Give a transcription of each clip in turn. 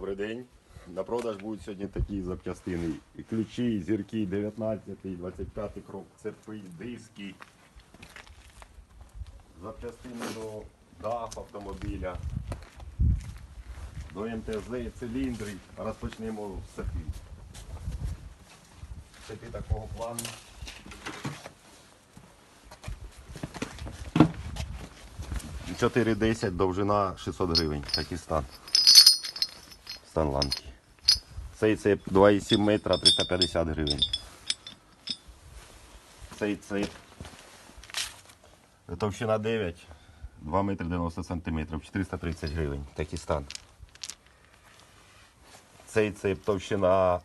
Добрий день. На продаж будуть сьогодні такі запчастини. І Ключі, зірки 19, 25 крок, цепи, диски. Запчастини до дах автомобіля, до МТЗ, циліндри. Розпочнемо з цепи. Цепи такого плану. Чотири десять, довжина 600 гривень. Такий стан. Стан ламки. Цей цеп 2,7 метра 350 гривень. Цей цеп. Товщина 9, 2 метри 90 сантиметрів, 430 гривень. Такий стан. Цей цеп товщина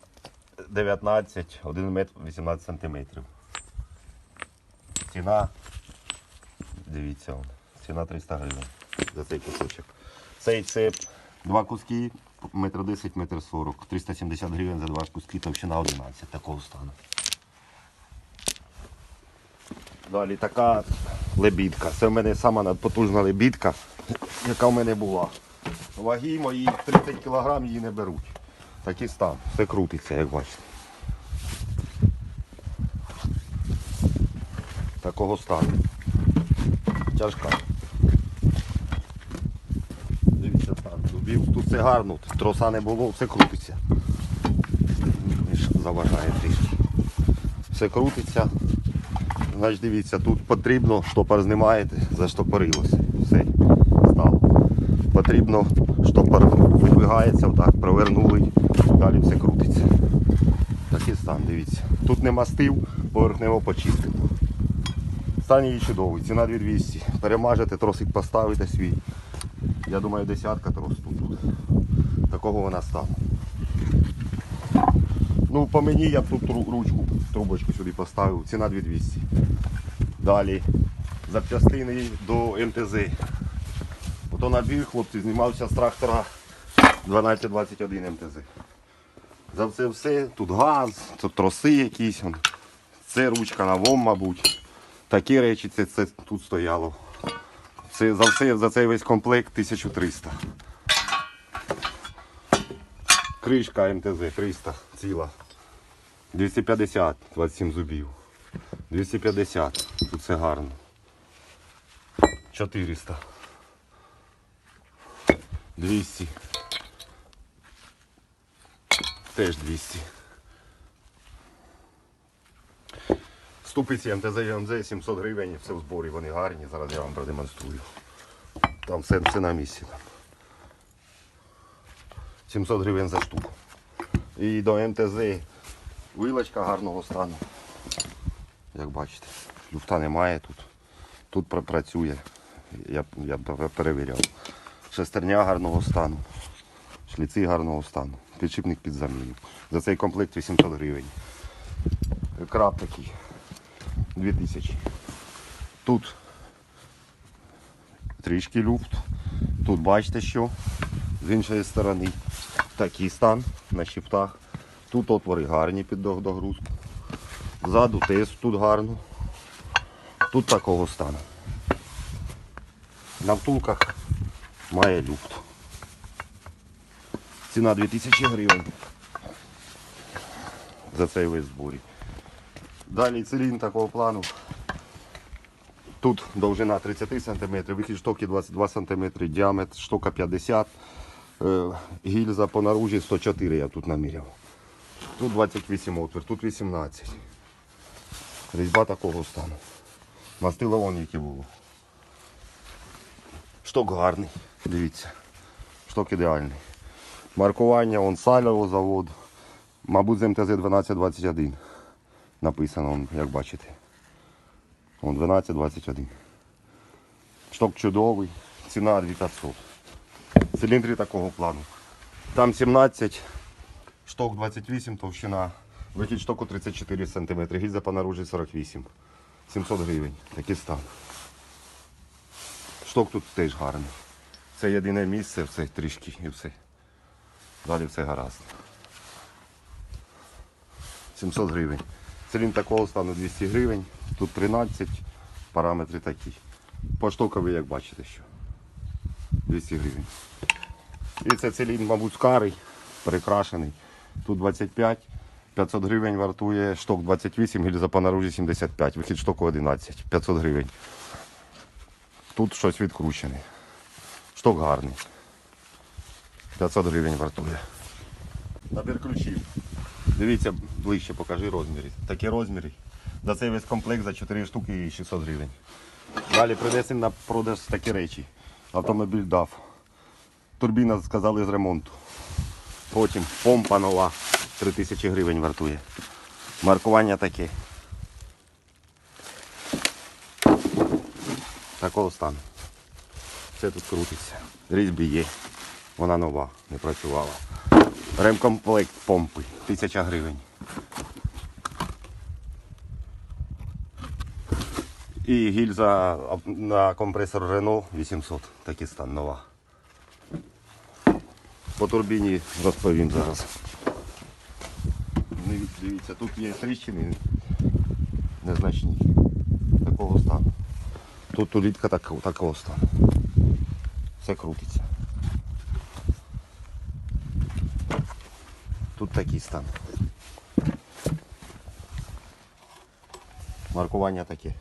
19, 1 метр 18 сантиметрів. Ціна, дивіться, ціна 300 гривень за цей кусочок. Цей цеп, два куски, метр 10, метр 40, 370 гривень за два куски, товщина 11 такого стану. Далі така лебідка. Це в мене сама надпотужна лебідка, яка в мене була. Ваги мої 30 кг її не беруть. Такий стан. Все крутиться, як бачите. Такого стану. Тяжка. Дивіться стан. Тут все гарно, троса не було, все крутиться. Заважає трішки. Все крутиться. Значить, дивіться, тут потрібно, штопор знімаєте, заштопорилося. Все, стало. Потрібно, штопор видвигається, отак, провернули, далі все крутиться. Такий стан, дивіться. Тут не мастив, поверхнево почистив. Стан її чудовий, ціна 2200. Перемажете, тросик поставите свій. Я думаю, десятка трос Такого вона стала. Ну, по мені я б тут ручку, трубочку сюди поставив. Ціна 2200. Далі. Запчастини до МТЗ. Ото на хлопці знімався з трактора 1221 МТЗ. За це все, тут газ, тут троси якісь. Це ручка на ВОМ, мабуть. Такі речі це, це тут стояло. Це, за все, за цей весь комплект 1300. Кришка МТЗ 300 ціла. 250, 27 зубів. 250. Тут все гарно. 400. 200. Теж 200. Ступиці МТЗ і МЗ 700 гривень, все в зборі, вони гарні. Зараз я вам продемонструю. Там все, все на місці. Там. 700 гривень за штуку. І до МТЗ вилочка гарного стану. Як бачите, люфта немає тут. Тут працює. Я, я перевіряв. Шестерня гарного стану. Шліци гарного стану. Підшипник під заміну. За цей комплект 800 гривень. Краб такий. 2000. Тут трішки люфт. Тут бачите що. З іншої сторони такий стан на щиптах. Тут отвори гарні під догрузку. Ззаду теж тут гарно. Тут такого стану. На втулках має люфт. Ціна 2000 гривень. За цей весь зборі. Далі циліндр такого плану. Тут довжина 30 см, вихід штоки 22 см, діаметр штока 50 е, гільза по наружі 104 я тут наміряв. Тут 28 отвір, тут 18. Різьба такого стану. Мастило вон яке було. Шток гарний, дивіться. Шток ідеальний. Маркування он Сальово завод. Мабуть, з МТЗ 1221 написано, он, як бачите. Он 1221. Шток чудовий, ціна 2500. Циліндри такого плану. Там 17, шток 28, товщина. Вихід штоку 34 см, гільза по наружі 48. 700 гривень. Такий стан. Шток тут теж гарний. Це єдине місце, все трішки і все. Далі все гаразд. 700 гривень. Циліндр такого стану 200 гривень. Тут 13, параметри такі. По штокові, як бачите, що. 200 гривень. І це циліндр, мабуть, скарий, перекрашений. Тут 25, 500 гривень вартує шток 28, гільза по наружі 75, вихід штоку 11, 500 гривень. Тут щось відкручене. Шток гарний. 500 гривень вартує. Набір ключів. Дивіться, ближче покажи розміри. Такі розміри. За цей весь комплект за 4 штуки і 600 гривень. Далі принесемо на продаж такі речі. Автомобіль дав. Турбіна сказали з ремонту. Потім помпа нова. 3000 гривень вартує. Маркування таке. Такого стану. Все тут крутиться. Різьбі є. Вона нова, не працювала. Ремкомплект помпи 1000 гривень. І гільза на компресор Renault 800, такий стан нова. По турбіні розповім зараз. Ну, Дивіться, тут є тріщини незначні. Такого стану. Тут улітка такого, такого стану. Все крутиться. Тут такий стан. Маркування таке.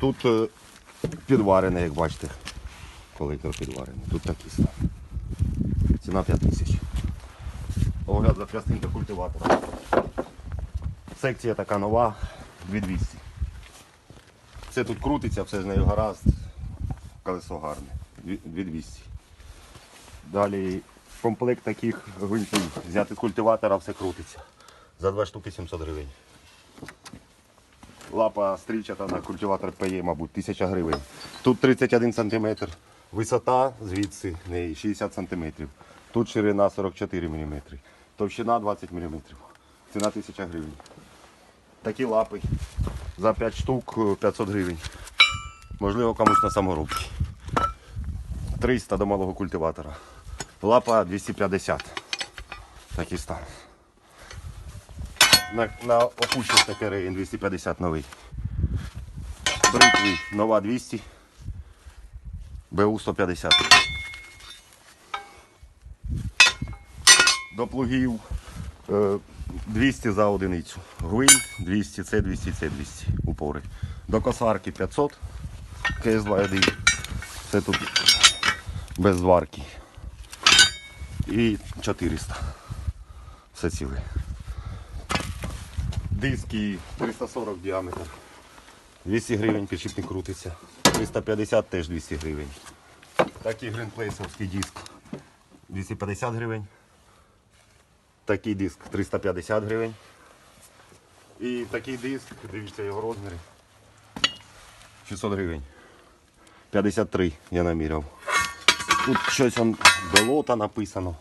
Тут е, підварене, як бачите. Колектор підварений. Тут такий стан. Ціна 5 тисяч. Огляд запчастин та культиватора. Секція така нова, 2200. Все тут крутиться, все з нею гаразд. Колесо гарне. 2200. Далі комплект таких гвинтів. Зняти з культиватора все крутиться. За 2 штуки 700 гривень. Лапа стрільчата на культиватор ПЕ, мабуть, 1000 гривень. Тут 31 см. Висота звідси неї 60 см. Тут ширина 44 мм. Товщина 20 мм. Ціна 1000 гривень. Такі лапи. За 5 штук е, 500 гривень. Можливо, комусь на саморобці. 300 до малого культиватора. Лапа 250. Такий стан. На, на опущений таке рейн 250 новий. Бритві нова 200. БУ 150. До плугів е, 200 за одиницю. Гвинт 200, це 200, це 200 упори. До косарки 500. КС-2.1. Це тут без зварки. І 400. Все ціле. Диски 340 діаметр. 200 гривень підшипник крутиться. 350 теж 200 гривень. Такий гринплейсовський диск 250 гривень. Такий диск 350 гривень. І такий диск, дивіться його розміри. 600 гривень. 53 я наміряв. Тут щось он болота написано.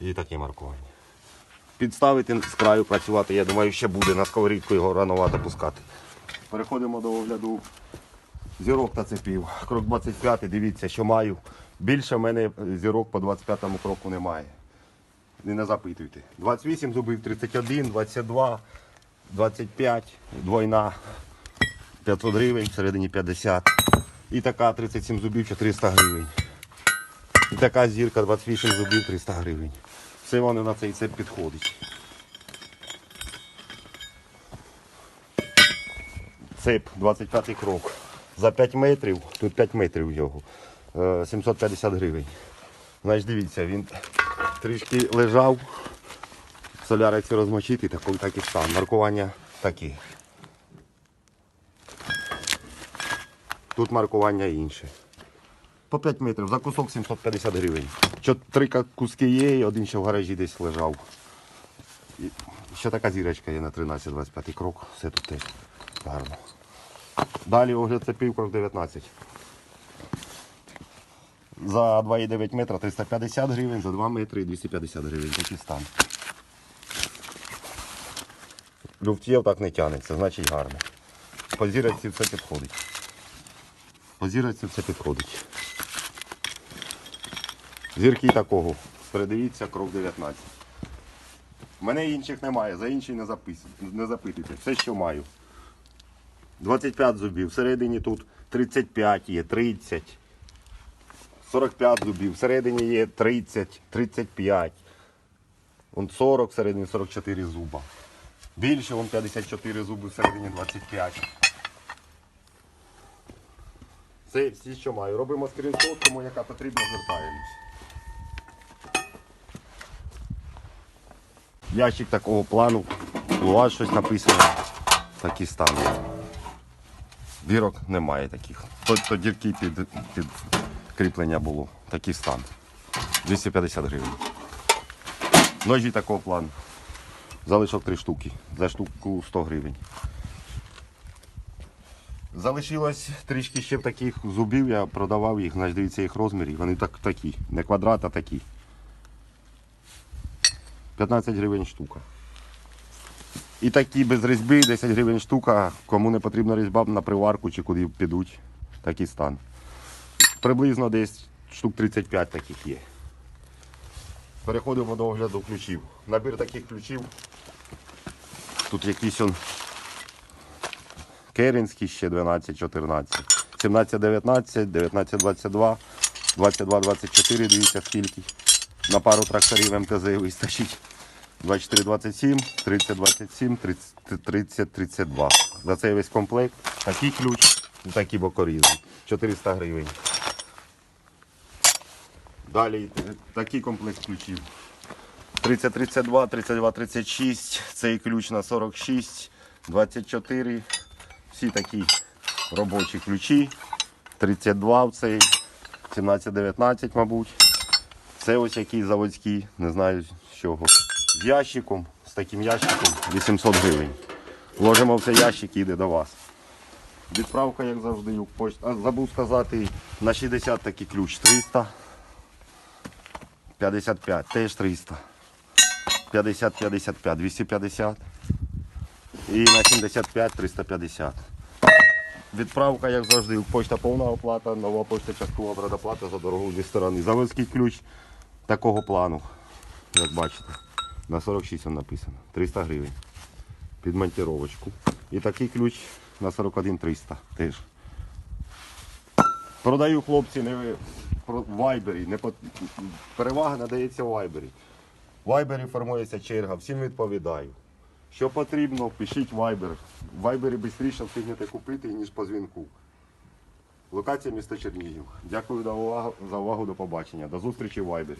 І таке маркування. Підставити з краю працювати, я думаю, ще буде на сковорідку його рановато пускати. Переходимо до огляду зірок та цепів. Крок 25, дивіться, що маю. Більше в мене зірок по 25 кроку немає. Не, не запитуйте. 28 зубів, 31, 22, 25, двойна 500 гривень, всередині 50. І така 37 зубів 400 гривень. І така зірка 28 зубів 300 гривень. Все воно на цей цеп підходить. Цеп 25-й крок. За 5 метрів, тут 5 метрів його. е, 750 гривень. Значить, дивіться, він трішки лежав. Соляриці розмочити, такий так і стан. Маркування такі. Тут маркування інше. По 5 метрів, за кусок 750 гривень. Три куски є, і один ще в гаражі десь лежав. І ще така зірочка є на 13-25 крок. Все тут теж гарно. Далі огляд цепів крок 19. За 2,9 метра 350 гривень, за 2 метри 250 гривень. Такий стан. Люфтів так не тягнеться, значить гарно. По зірочці все підходить. По зірочці все підходить. Зірки такого. Передивіться, крок 19. У мене інших немає, за інші не, запис... не запитуйте. Все, що маю. 25 зубів, всередині тут 35 є, 30. 45 зубів, всередині є 30, 35. Вон 40, всередині 44 зуба. Більше, вон 54 зуби, всередині 25. Це всі, що маю. Робимо скріншот, кому яка потрібна, звертаємось. Ящик такого плану. У вас щось написано. Такі стани. Бірок немає таких. То, дірки під, під кріплення було. Такий стан. 250 гривень. Ножі такого плану. Залишок 3 штуки. За штуку 100 гривень. Залишилось трішки ще таких зубів, я продавав їх, дивіться їх розмірів. Вони так, такі, не квадрат, а такі. 15 гривень штука. І такі без різьби, 10 гривень штука. Кому не потрібна різьба на приварку чи куди підуть, такий стан. Приблизно десь штук 35 таких є. Переходимо до огляду ключів. Набір таких ключів. Тут якийсь он Керенський ще 12, 14. 17, 19, 19, 22, 22, 24, дивіться скільки. На пару тракторів МТЗ вистачить. 24, 27, 30, 27, 30, 30, 32. За цей весь комплект такий ключ і такі бокорізи. 400 гривень. Далі такий комплект ключів. 30, 32, 32, 36, цей ключ на 46, 24. Всі такі робочі ключі. 32 в цей, 17, 19, мабуть. Це ось який заводський, не знаю з чого. З ящиком, з таким ящиком 800 гривень. Вложимо в цей ящик і йде до вас. Відправка, як завжди, у почту. А забув сказати, на 60 такий ключ 300. 55, теж 300. 50, 55, 250. І на 75 350. Відправка, як завжди, почта повна оплата, нова почта часткова предоплата за дорогу зі сторони. Заводський ключ такого плану, як бачите. На 46 він написано. 300 гривень. Під монтировочку. І такий ключ на 41 300 теж. Продаю хлопці не в вайбері. Не по- Перевага надається в вайбері. В вайбері формується черга, всім відповідаю. Що потрібно, пишіть вайбер. В вайбері швидше встигнете купити, ніж по дзвінку. Локація міста Чернігів. Дякую за увагу. До побачення. До зустрічі в вайбері.